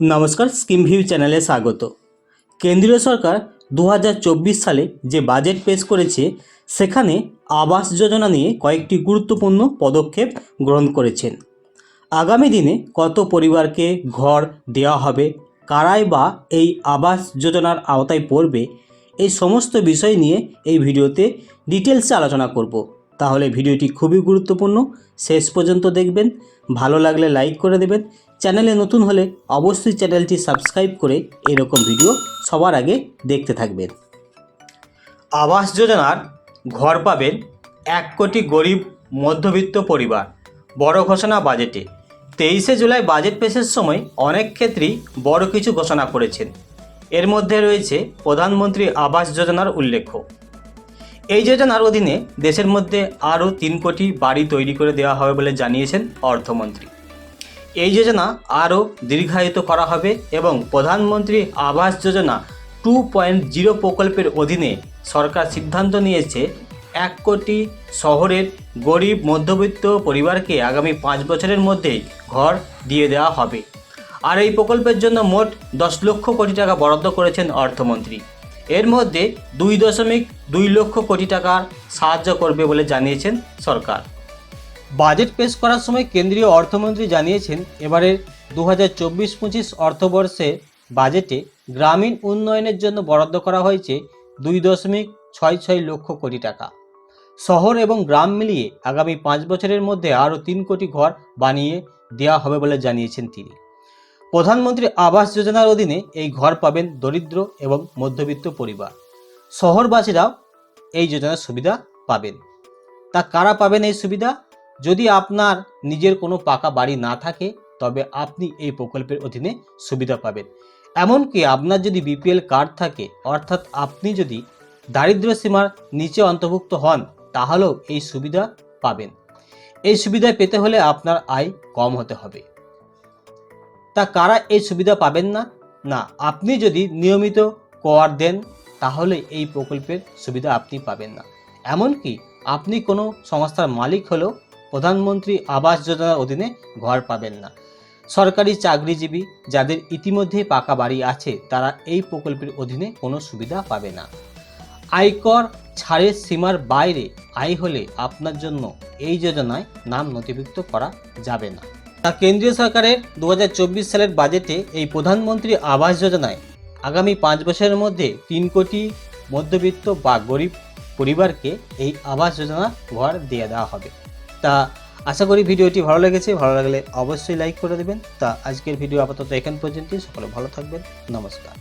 নমস্কার scheme view চ্যানেলে স্বাগত। কেন্দ্রীয় সরকার দু হাজার চব্বিশ সালে যে বাজেট পেশ করেছে, সেখানে আবাস যোজনা নিয়ে কয়েকটি গুরুত্বপূর্ণ পদক্ষেপ গ্রহণ করেছেন। আগামী দিনে কত পরিবারকে ঘর দেওয়া হবে, কারাই বা এই আবাস যোজনার আওতায় পড়বে, এই সমস্ত বিষয় নিয়ে এই ভিডিওতে ডিটেলসে আলোচনা করব। তাহলে ভিডিওটি খুবই গুরুত্বপূর্ণ। শেষ পর্যন্ত দেখবেন। ভালো লাগলে লাইক করে দেবেন। চ্যানেলে নতুন হলে অবশ্যই চ্যানেলটি সাবস্ক্রাইব করে এরকম ভিডিও সবার আগে দেখতে থাকবেন। আবাস যোজনার ঘর পাবেন এক কোটি গরিব মধ্যবিত্ত পরিবার। বড় ঘোষণা বাজেটে। তেইশে জুলাই বাজেট পেশের সময় অনেক ক্ষেত্রেই বড় কিছু ঘোষণা করেছেন। এর মধ্যে রয়েছে প্রধানমন্ত্রী আবাস যোজনার উল্লেখ্য এই যোজনার অধীনে দেশের মধ্যে আরও তিন কোটি বাড়ি তৈরি করে দেওয়া হবে বলে জানিয়েছেন অর্থমন্ত্রী। এই যোজনা আরও দীর্ঘায়িত করা হবে এবং প্রধানমন্ত্রী Awas Yojana two point zero প্রকল্পের অধীনে সরকার সিদ্ধান্ত নিয়েছে এক কোটি শহরের গরিব, মধ্যবিত্ত পরিবারকে আগামী পাঁচ বছরের মধ্যেই ঘর দিয়ে দেওয়া হবে। আর এই প্রকল্পের জন্য মোট দশ লক্ষ কোটি টাকা বরাদ্দ করেছেন অর্থমন্ত্রী। এর মধ্যে দুই দশমিক দুই লক্ষ কোটি টাকার সাহায্য করবে বলে জানিয়েছেন সরকার। বাজেট পেশ করার সময় কেন্দ্রীয় অর্থমন্ত্রী জানিয়েছেন, এবারের দু হাজার চব্বিশ পঁচিশ অর্থবর্ষে বাজেটে গ্রামীণ উন্নয়নের জন্য বরাদ্দ করা হয়েছে দুই দশমিক ছয় ছয় লক্ষ কোটি টাকা। শহর এবং গ্রাম মিলিয়ে আগামী পাঁচ বছরের মধ্যে আরও তিন কোটি ঘর বানিয়ে দেওয়া হবে বলে জানিয়েছেন তিনি। প্রধানমন্ত্রী আবাস যোজনার অধীনে এই ঘর পাবেন দরিদ্র এবং মধ্যবিত্ত পরিবার। শহরবাসীরাও এই যোজনার সুবিধা পাবেন। তা কারা পাবেন এই সুবিধা? যদি আপনার নিজের কোনো পাকা বাড়ি না থাকে, তবে আপনি এই প্রকল্পের অধীনে সুবিধা পাবেন। এমনকি আপনার যদি বিপিএল কার্ড থাকে, অর্থাৎ আপনি যদি দারিদ্র্য সীমার নিচে অন্তর্ভুক্ত হন, তাহলেও এই সুবিধা পাবেন। এই সুবিধা পেতে হলে আপনার আয় কম হতে হবে। তা কারা এই সুবিধা পাবেন না? না, আপনি যদি নিয়মিত কর দেন, তাহলে এই প্রকল্পের সুবিধা আপনি পাবেন না। এমনকি আপনি কোনো সংস্থার মালিক হলেও প্রধানমন্ত্রী আবাস যোজনার অধীনে ঘর পাবেন না। সরকারি চাকরিজীবী যাদের ইতিমধ্যে পাকা বাড়ি আছে, তারা এই প্রকল্পের অধীনে কোনো সুবিধা পাবে না। আয়কর ছাড়ের সীমার বাইরে আয় হলে আপনার জন্য এই যোজনায় নাম নথিভুক্ত করা যাবে না। তা কেন্দ্রীয় সরকারের দু হাজার চব্বিশ সালের বাজেটে এই প্রধানমন্ত্রী আবাস যোজনায় আগামী পাঁচ বছরের মধ্যে তিন কোটি মধ্যবিত্ত বা গরিব পরিবারকে এই আবাস যোজনা ঘর দিয়ে দেওয়া হবে। তা আশা করি ভিডিওটি ভালো লেগেছে। ভালো লাগলে অবশ্যই লাইক করে দেবেন। তা আজকের ভিডিও আপাতত এখান পর্যন্তই। সকলে ভালো থাকবেন। নমস্কার।